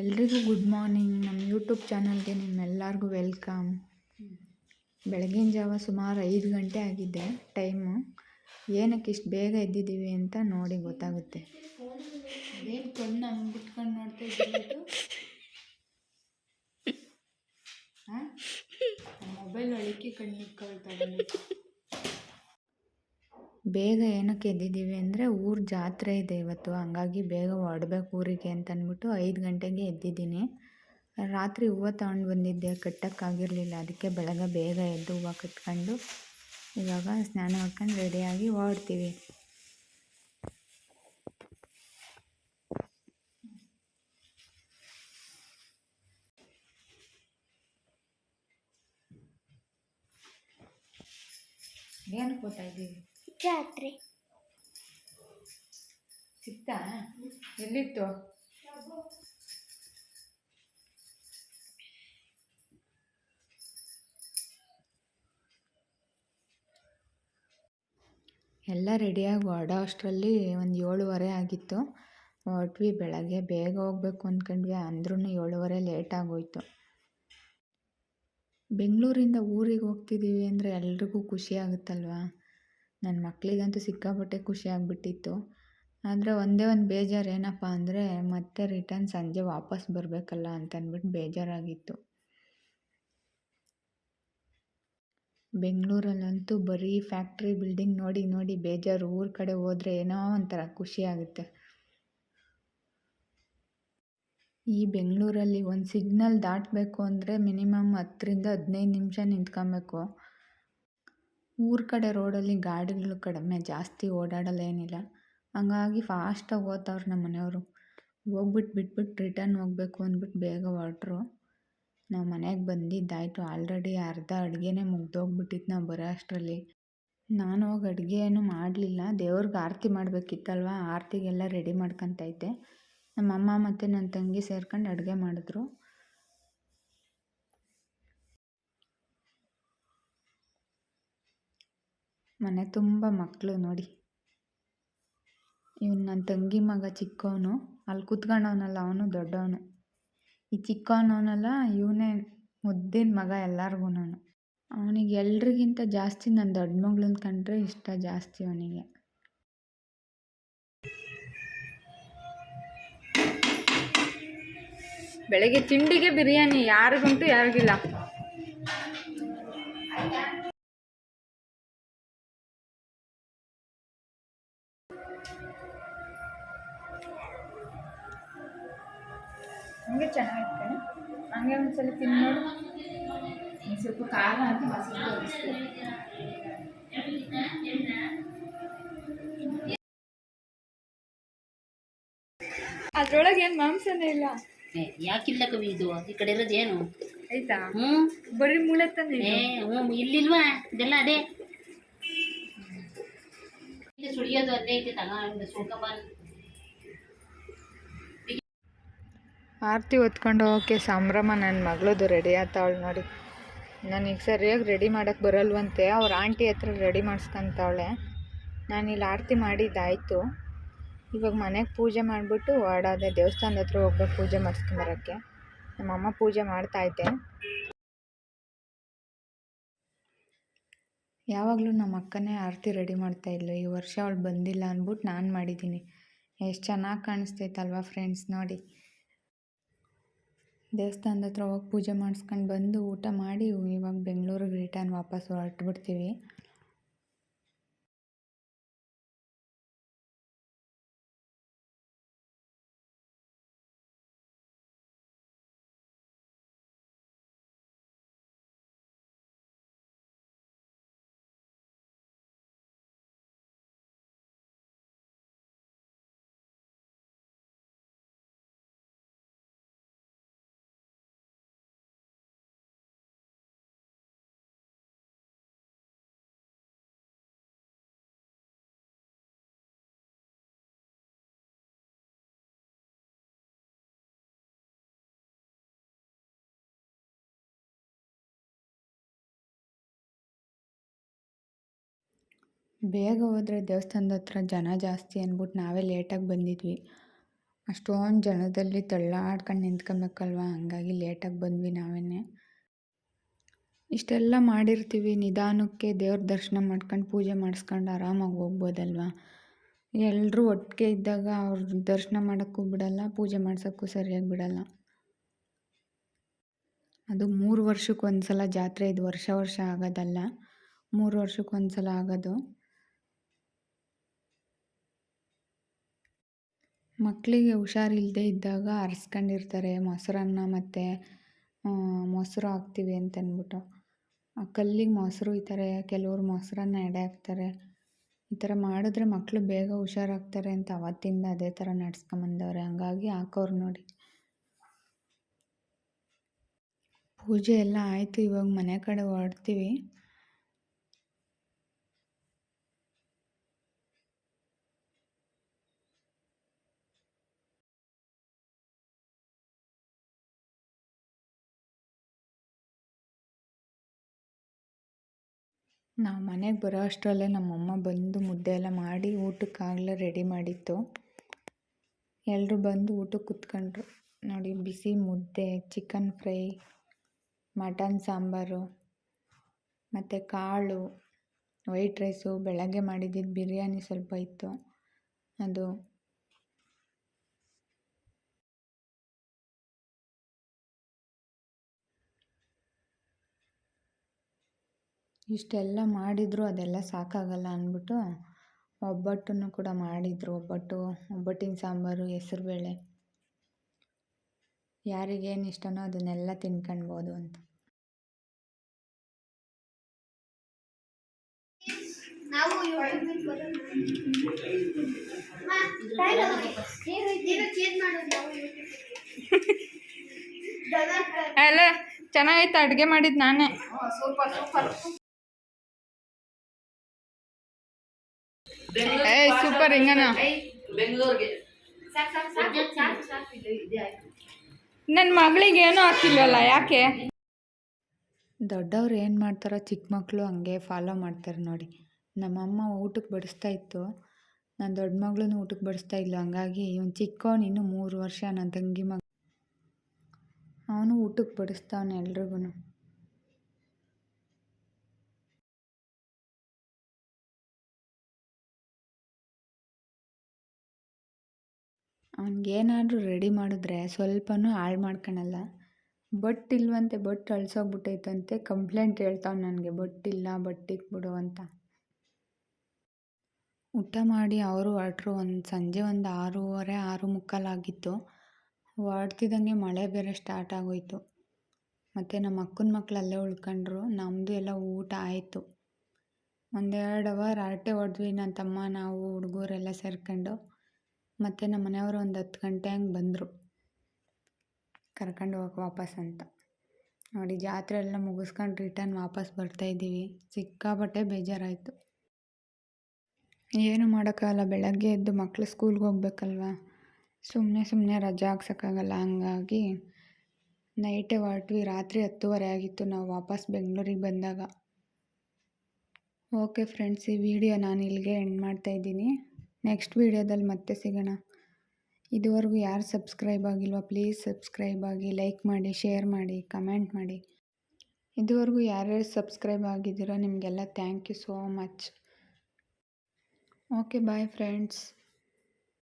ಎಲ್ರಿಗೂ good morning. ನಮ್ಮ YouTube ಚಾನಲ್ಗೆ ನಿಮ್ಮೆಲ್ಲರಿಗೂ ವೆಲ್ಕಮ್. ಬೆಳಗಿನ ಜಾವ ಸುಮಾರು ಐದು ಗಂಟೆ ಆಗಿದೆ ಟೈಮು. ಏನಕ್ಕೆ ಇಷ್ಟು ಬೇಗ ಎದ್ದಿದ್ದೀವಿ ಅಂತ ನೋಡಿ ಗೊತ್ತಾಗುತ್ತೆ. ಏನು ಕಣ್ಣು ಬಿಟ್ಕೊಂಡು ನೋಡ್ತಾ ಮೊಬೈಲ್ ಒಳಕ್ಕೆ ಕಣ್ಣು ಇಟ್ಕೊಳ್ತಾ ಬೇಗ ಏನಕ್ಕೆ ಎದ್ದಿದ್ದೀವಿ ಅಂದರೆ ಊರ ಜಾತ್ರೆ ಇದೆ ಇವತ್ತು, ಹಂಗಾಗಿ ಬೇಗ ಹೊರಡ್ಬೇಕು ಊರಿಗೆ ಅಂತ ಅಂದ್ಬಿಟ್ಟು ಐದು ಗಂಟೆಗೆ ಎದ್ದಿದ್ದೀನಿ. ರಾತ್ರಿ ಹೂವು ತಗೊಂಡು ಬಂದಿದ್ದೆ, ಕಟ್ಟೋಕ್ಕಾಗಿರಲಿಲ್ಲ. ಅದಕ್ಕೆ ಬೆಳಗ್ಗೆ ಬೇಗ ಎದ್ದು ಹೂವು ಕಟ್ಕೊಂಡು ಇವಾಗ ಸ್ನಾನ ಹಾಕ್ಕೊಂಡು ರೆಡಿಯಾಗಿ ಹೊರಡ್ತೀವಿ. ಏನು ಕೊಟ್ಟಿದ್ದೀವಿ ಜಾತ್ರೆ. ಸಿಕ್ತಾ ಎಲ್ಲಿತ್ತು? ಎಲ್ಲ ರೆಡಿಯಾಗಿ ಹೊರಡೋ ಅಷ್ಟರಲ್ಲಿ ಒಂದು ಏಳುವರೆ ಆಗಿತ್ತು. ಹೊರಟ್ವಿ ಬೆಳಗ್ಗೆ ಬೇಗ ಹೋಗ್ಬೇಕು ಅಂದ್ಕೊಂಡ್ವಿ ಅಂದ್ರೂ ಏಳುವರೆ ಲೇಟ್ ಆಗೋಯ್ತು. ಬೆಂಗಳೂರಿಂದ ಊರಿಗೆ ಹೋಗ್ತಿದ್ದೀವಿ ಅಂದರೆ ಎಲ್ರಿಗೂ ಖುಷಿ ಆಗುತ್ತಲ್ವಾ? ನನ್ನ ಮಕ್ಕಳಿಗಂತೂ ಸಿಕ್ಕಾಪಟ್ಟೆ ಖುಷಿ ಆಗಿಬಿಟ್ಟಿತ್ತು. ಆದರೆ ಒಂದೇ ಒಂದು ಬೇಜಾರು ಏನಪ್ಪ ಅಂದರೆ ಮತ್ತೆ ರಿಟರ್ನ್ ಸಂಜೆ ವಾಪಸ್ ಬರಬೇಕಲ್ಲ ಅಂತ ಅಂದ್ಬಿಟ್ಟು ಬೇಜಾರಾಗಿತ್ತು. ಬೆಂಗಳೂರಲ್ಲಂತೂ ಬರೀ ಫ್ಯಾಕ್ಟ್ರಿ ಬಿಲ್ಡಿಂಗ್ ನೋಡಿ ನೋಡಿ ಬೇಜಾರು, ಊರ ಕಡೆ ಹೋದರೆ ಏನೋ ಒಂಥರ ಖುಷಿ ಆಗುತ್ತೆ. ಈ ಬೆಂಗಳೂರಲ್ಲಿ ಒಂದು ಸಿಗ್ನಲ್ ದಾಟಬೇಕು ಅಂದರೆ ಮಿನಿಮಮ್ ಹತ್ತರಿಂದ ಹದಿನೈದು ನಿಮಿಷ ನಿಂತ್ಕೊಬೇಕು. ಊರ ಕಡೆ ರೋಡಲ್ಲಿ ಗಾಡಿಗಳು ಕಡಿಮೆ, ಜಾಸ್ತಿ ಓಡಾಡಲ್ಲ ಏನಿಲ್ಲ ಹಂಗಾಗಿ ಫಾಸ್ಟಾಗಿ ಓದ್ತವ್ರು ನಮ್ಮ ಮನೆಯವರು. ಹೋಗ್ಬಿಟ್ಟು ಬಿಟ್ಬಿಟ್ಟು ರಿಟರ್ನ್ ಹೋಗಬೇಕು ಅಂದ್ಬಿಟ್ಟು ಬೇಗ ಹೊರಟ್ರು. ನಾವು ಮನೆಗೆ ಬಂದಿದ್ದಾಯಿತು. ಆಲ್ರೆಡಿ ಅರ್ಧ ಅಡುಗೆನೇ ಮುಗ್ದೋಗ್ಬಿಟ್ಟಿತ್ತು ನಾವು ಬರೋ ಅಷ್ಟರಲ್ಲಿ. ನಾನು ಹೋಗಿ ಅಡುಗೆ ಏನು ಮಾಡಲಿಲ್ಲ. ದೇವ್ರಿಗೆ ಆರತಿ ಮಾಡಬೇಕಿತ್ತಲ್ವ? ಆರತಿಗೆಲ್ಲ ರೆಡಿ ಮಾಡ್ಕೊತೈತೆ. ನಮ್ಮಮ್ಮ ಮತ್ತು ನನ್ನ ತಂಗಿ ಸೇರ್ಕೊಂಡು ಅಡುಗೆ ಮಾಡಿದ್ರು. ಮನೆ ತುಂಬ ಮಕ್ಕಳು ನೋಡಿ. ಇವನು ನನ್ನ ತಂಗಿ ಮಗ ಚಿಕ್ಕವನು, ಅಲ್ಲಿ ಕೂತ್ಕೊಂಡವನಲ್ಲ, ಅವನು ದೊಡ್ಡವನು. ಈ ಚಿಕ್ಕವನವನಲ್ಲ, ಇವನೇ ಮುದ್ದಿನ ಮಗ ಎಲ್ಲರಿಗೂ ಅವನಿಗೆ ಎಲ್ರಿಗಿಂತ ಜಾಸ್ತಿ ನನ್ನ ದೊಡ್ಡ ಮಗಳನ್ನ ಕಂಡ್ರೆ ಇಷ್ಟ ಜಾಸ್ತಿ ಅವನಿಗೆ. ಬೆಳಗ್ಗೆ ತಿಂಡಿಗೆ ಬಿರಿಯಾನಿ ಯಾರಿಗುಂಟು ಯಾರಿಗಿಲ್ಲ. ಹಂಗೆ ಚೆನ್ನಾಗಿತ್ತು ಹಂಗೆ ಒಂದ್ಸಲ ತಿನ್ ನೋಡು ಒಂದ್ ಸ್ವಲ್ಪ ಖಾರ ಹಾಕಿ ಮಸಾಲೆ ಅದ್ರೊಳಗೆ ಏನು ಮಾಂಸನೇ ಇಲ್ಲ? ಏ, ಯಾಕಿಲ್ಲ ಕವಿ ಇದು? ಈ ಕಡೆ ಇರೋದು ಏನು? ಆಯ್ತಾ? ಹ್ಞೂ ಬರೀ ಮೂಳೆ ತಂದೆ ಏ ಹ್ಞೂ ಇಲ್ಲಿಲ್ವಾ? ಇದೆಲ್ಲ ಅದೇ. ಇದು ಸುಳಿಯೋದು ಅದೇ ಐತೆ ತಗೊಂಡು ಸುಳ್ಕೊಂಬಾರ್ದು ಆರತಿ ಹೊತ್ಕೊಂಡು ಹೋಗೋಕ್ಕೆ ಸಂಭ್ರಮ ನನ್ನ ಮಗಳದು ರೆಡಿ ಆತಾವಳು ನೋಡಿ. ನನಗೆ ಸರಿಯಾಗಿ ರೆಡಿ ಮಾಡೋಕ್ಕೆ ಬರಲ್ವಂತೆ, ಅವ್ರ ಆಂಟಿ ಹತ್ರ ರೆಡಿ ಮಾಡಿಸ್ಕೊತಾವಳೆ ನಾನು ಇಲ್ಲಿ ಆರತಿ ಮಾಡಿದ್ದಾಯಿತು. ಇವಾಗ ಮನೆಗೆ ಪೂಜೆ ಮಾಡಿಬಿಟ್ಟು ಓಡಾದೆ ದೇವಸ್ಥಾನದ ಹತ್ರ ಹೋಗ್ಬೇಕು ಪೂಜೆ ಮಾಡಿಸ್ಕೊಂಬರೋಕ್ಕೆ ನಮ್ಮಮ್ಮ ಪೂಜೆ ಮಾಡ್ತಾಯಿದ್ದೆ ಯಾವಾಗಲೂ ನಮ್ಮ ಅಕ್ಕನೇ ಆರತಿ ರೆಡಿ ಮಾಡ್ತಾಯಿದ್ಲು ಈ ವರ್ಷ ಅವಳು ಬಂದಿಲ್ಲ ಅಂದ್ಬಿಟ್ಟು ನಾನು ಮಾಡಿದ್ದೀನಿ. ಎಷ್ಟು ಚೆನ್ನಾಗಿ ಕಾಣಿಸ್ತೈತಲ್ವಾ ಫ್ರೆಂಡ್ಸ್ ನೋಡಿ. ದೇವಸ್ಥಾನದ ಹತ್ರ ಹೋಗಿ ಪೂಜೆ ಮಾಡಿಸ್ಕೊಂಡು ಬಂದು ಊಟ ಮಾಡಿ ಇವಾಗ ಬೆಂಗಳೂರಿಗೆ ರಿಟರ್ನ್ ವಾಪಸ್ ಹೊರಟ್ಬಿಡ್ತೀವಿ. ಬೇಗ ಹೋದರೆ ದೇವಸ್ಥಾನದ ಹತ್ರ ಜನ ಜಾಸ್ತಿ ಅಂದ್ಬಿಟ್ಟು ನಾವೇ ಲೇಟಾಗಿ ಬಂದಿದ್ವಿ. ಅಷ್ಟೊಂದು ಜನದಲ್ಲಿ ತಳ್ಳಾಡ್ಕೊಂಡು ನಿಂತ್ಕೊಬೇಕಲ್ವ? ಹಂಗಾಗಿ ಲೇಟಾಗಿ ಬಂದ್ವಿ ನಾವೇ ಇಷ್ಟೆಲ್ಲ ಮಾಡಿರ್ತೀವಿ. ನಿಧಾನಕ್ಕೆ ದೇವ್ರ ದರ್ಶನ ಮಾಡ್ಕೊಂಡು ಪೂಜೆ ಮಾಡಿಸ್ಕೊಂಡು ಆರಾಮಾಗಿ ಹೋಗ್ಬೋದಲ್ವ? ಎಲ್ಲರೂ ಒಟ್ಟಿಗೆ ಇದ್ದಾಗ ಅವ್ರ ದರ್ಶನ ಮಾಡೋಕ್ಕೂ ಬಿಡಲ್ಲ, ಪೂಜೆ ಮಾಡ್ಸೋಕ್ಕೂ ಸರಿಯಾಗಿ ಬಿಡಲ್ಲ. ಅದು ಮೂರು ವರ್ಷಕ್ಕೆ ಒಂದು ಸಲ ಜಾತ್ರೆ. ಇದು ವರ್ಷ ವರ್ಷ ಆಗೋದಲ್ಲ. ಮೂರು ವರ್ಷಕ್ಕೆ ಒಂದು ಸಲ ಆಗೋದು. ಮಕ್ಕಳಿಗೆ ಹುಷಾರಿಲ್ಲದೆ ಇದ್ದಾಗ ಅರ್ಸ್ಕೊಂಡಿರ್ತಾರೆ, ಮೊಸರನ್ನ ಮತ್ತು ಮೊಸರು ಹಾಕ್ತೀವಿ ಅಂತಂದ್ಬಿಟ್ಟು ಆ ಕಲ್ಲಿಗೆ ಮೊಸರು ಒಯ್ತಾರೆ ಕೆಲವ್ರು ಮೊಸರನ್ನ ಎಡೆ ಹಾಕ್ತಾರೆ. ಈ ಥರ ಮಾಡಿದ್ರೆ ಮಕ್ಕಳು ಬೇಗ ಹುಷಾರಾಗ್ತಾರೆ ಅಂತ ಅವತ್ತಿಂದ ಅದೇ ಥರ ನಡ್ಸ್ಕೊಂಬಂದವ್ರೆ. ಹಂಗಾಗಿ ಹಾಕೋರು ನೋಡಿ. ಪೂಜೆ ಎಲ್ಲ ಆಯಿತು, ಇವಾಗ ಮನೆ ಕಡೆ ಹೊರಡ್ತೀವಿ. ನಾವು ಮನೆಗೆ ಬರೋ ಅಷ್ಟರಲ್ಲೇ ನಮ್ಮಮ್ಮ ಬಂದು ಮುದ್ದೆ ಎಲ್ಲ ಮಾಡಿ ಊಟಕ್ಕಾಗಲೇ ರೆಡಿ ಮಾಡಿತ್ತು. ಎಲ್ಲರೂ ಬಂದು ಊಟಕ್ಕೆ ಕುತ್ಕೊಂಡ್ರು. ನೋಡಿ, ಬಿಸಿ ಮುದ್ದೆ ಚಿಕನ್ ಫ್ರೈ ಮಟನ್ ಸಾಂಬಾರು, ಮತ್ತು ಕಾಳು ವೈಟ್ ರೈಸು ಬೆಳಗ್ಗೆ ಮಾಡಿದ್ದಿದ್ದು ಬಿರಿಯಾನಿ ಸ್ವಲ್ಪ ಇತ್ತು. ಅದು ಇಷ್ಟೆಲ್ಲ ಮಾಡಿದರೂ ಅದೆಲ್ಲ ಸಾಕಾಗಲ್ಲ ಅಂದ್ಬಿಟ್ಟು ಒಬ್ಬಟ್ಟನ್ನು ಕೂಡ ಮಾಡಿದರು. ಒಬ್ಬಟ್ಟು ಒಬ್ಬಟ್ಟಿನ ಸಾಂಬಾರು ಹೆಸರುಬೇಳೆ. ಯಾರಿಗೇನು ಇಷ್ಟನೋ ಅದನ್ನೆಲ್ಲ ತಿನ್ಕೊಳ್ಬೋದು ಅಂತ. ನಾವು ಅಲ್ಲ ಚೆನ್ನಾಗೈತೆ ಅಡುಗೆ ಮಾಡಿದ್ದು ನಾನೇ. Super super. ಸೂಪರ್ ಹಿಂಗನ ನನ್ನ ಮಗಳಿಗೆ ಏನೂ ಹಾಕಿಲ್ವಲ್ಲ ಯಾಕೆ? ದೊಡ್ಡವ್ರು ಏನು ಮಾಡ್ತಾರೋ ಚಿಕ್ಕ ಮಕ್ಕಳು ಹಂಗೆ ಫಾಲೋ ಮಾಡ್ತಾರೆ ನೋಡಿ. ನಮ್ಮಮ್ಮ ಊಟಕ್ಕೆ ಬಡಿಸ್ತಾ ಇತ್ತು. ನನ್ನ ದೊಡ್ಡ ಮಗಳೂ ಊಟಕ್ಕೆ ಬಡಿಸ್ತಾ ಇಲ್ಲ. ಹಂಗಾಗಿ ಇವ್ನು ಚಿಕ್ಕವನು ಇನ್ನೂ ಮೂರು ವರ್ಷ ನನ್ನ ತಂಗಿ ಮಗ. ಅವನು ಊಟಕ್ಕೆ ಬಡಿಸ್ತಾವನೆ ಎಲ್ರಿಗೂ ಅವ್ನಿಗೇನಾದ್ರೂ ರೆಡಿ ಮಾಡಿದ್ರೆ ಸ್ವಲ್ಪನೂ ಹಾಳು ಮಾಡ್ಕೊಳಲ್ಲ ಬಟ್ಟಿಲ್ವಂತೆ ಬಟ್ ಅಳ್ಸೋಗ್ಬಿಟ್ಟೈತಂತೆ ಕಂಪ್ಲೇಂಟ್ ಹೇಳ್ತಾವೆ ನನಗೆ, ಬಟ್ ಇಲ್ಲ ಬಟ್ಟಿಗೆ ಬಿಡು ಅಂತ. ಊಟ ಮಾಡಿ ಅವರು ಹೊರಟ್ರು ಒಂದು ಸಂಜೆ ಒಂದು ಆರೂವರೆ, ಆರು ಮುಕ್ಕಾಲಾಗಿತ್ತು ಹೊರಡ್ತಿದ್ದಂಗೆ ಮಳೆ ಬೇರೆ ಸ್ಟಾರ್ಟ್ ಆಗೋಯ್ತು. ಮತ್ತು ನಮ್ಮ ಅಕ್ಕನ ಮಕ್ಕಳು ಅಲ್ಲೇ ಉಳ್ಕೊಂಡ್ರು ನಮ್ಮದು ಎಲ್ಲ ಊಟ ಆಯಿತು. ಒಂದೆರಡು ಅವರ್ ಹರಟೆ ಹೊಡೆದ್ವಿ ನನ್ನ ತಮ್ಮ, ನಾವು ಹುಡುಗರೆಲ್ಲ ಸೇರ್ಕೊಂಡು. ಮತ್ತು ನಮ್ಮ ಮನೆಯವರು ಒಂದು ಹತ್ತು ಗಂಟೆ ಹಂಗೆ ಬಂದರು. ಕರ್ಕೊಂಡು ಹೋಗಕ್ಕೆ ವಾಪಸ್ ಅಂತ. ನೋಡಿ, ಜಾತ್ರೆ ಎಲ್ಲ ಮುಗಿಸ್ಕೊಂಡು ರಿಟರ್ನ್ ವಾಪಸ್ ಬರ್ತಾಯಿದ್ದೀವಿ ಸಿಕ್ಕಾಪಟ್ಟೆ ಬೇಜಾರಾಯಿತು. ಏನು ಮಾಡೋಕ್ಕಾಗಲ್ಲ, ಬೆಳಗ್ಗೆ ಎದ್ದು ಮಕ್ಕಳು ಸ್ಕೂಲ್ಗೆ ಹೋಗ್ಬೇಕಲ್ವ? ಸುಮ್ಮನೆ ಸುಮ್ಮನೆ ರಜೆ ಹಾಕ್ಸೋಕ್ಕಾಗಲ್ಲ. ಹಂಗಾಗಿ ನೈಟೇ ಹೊರಟ್ವಿ ರಾತ್ರಿ ಹತ್ತುವರೆ ಆಗಿತ್ತು ನಾವು ವಾಪಸ್ ಬೆಂಗಳೂರಿಗೆ ಬಂದಾಗ. ಓಕೆ ಫ್ರೆಂಡ್ಸ್ ಈ ವಿಡಿಯೋ ನಾನು ಇಲ್ಲಿಗೆ ಎಂಡ್ ಮಾಡ್ತಾಯಿದ್ದೀನಿ ನೆಕ್ಸ್ಟ್ ವೀಡಿಯೋದಲ್ಲಿ ಮತ್ತೆ ಸಿಗೋಣ. ಇದುವರೆಗೂ ಯಾರು ಸಬ್ಸ್ಕ್ರೈಬ್ ಆಗಿಲ್ವ ಪ್ಲೀಸ್ ಸಬ್ಸ್ಕ್ರೈಬ್ ಆಗಿ ಲೈಕ್ ಮಾಡಿ, ಶೇರ್ ಮಾಡಿ, ಕಮೆಂಟ್ ಮಾಡಿ. ಇದುವರೆಗೂ ಯಾರ್ಯಾರು ಸಬ್ಸ್ಕ್ರೈಬ್ ಆಗಿದ್ದೀರೋ ನಿಮಗೆಲ್ಲ thank you so much. Okay, bye friends.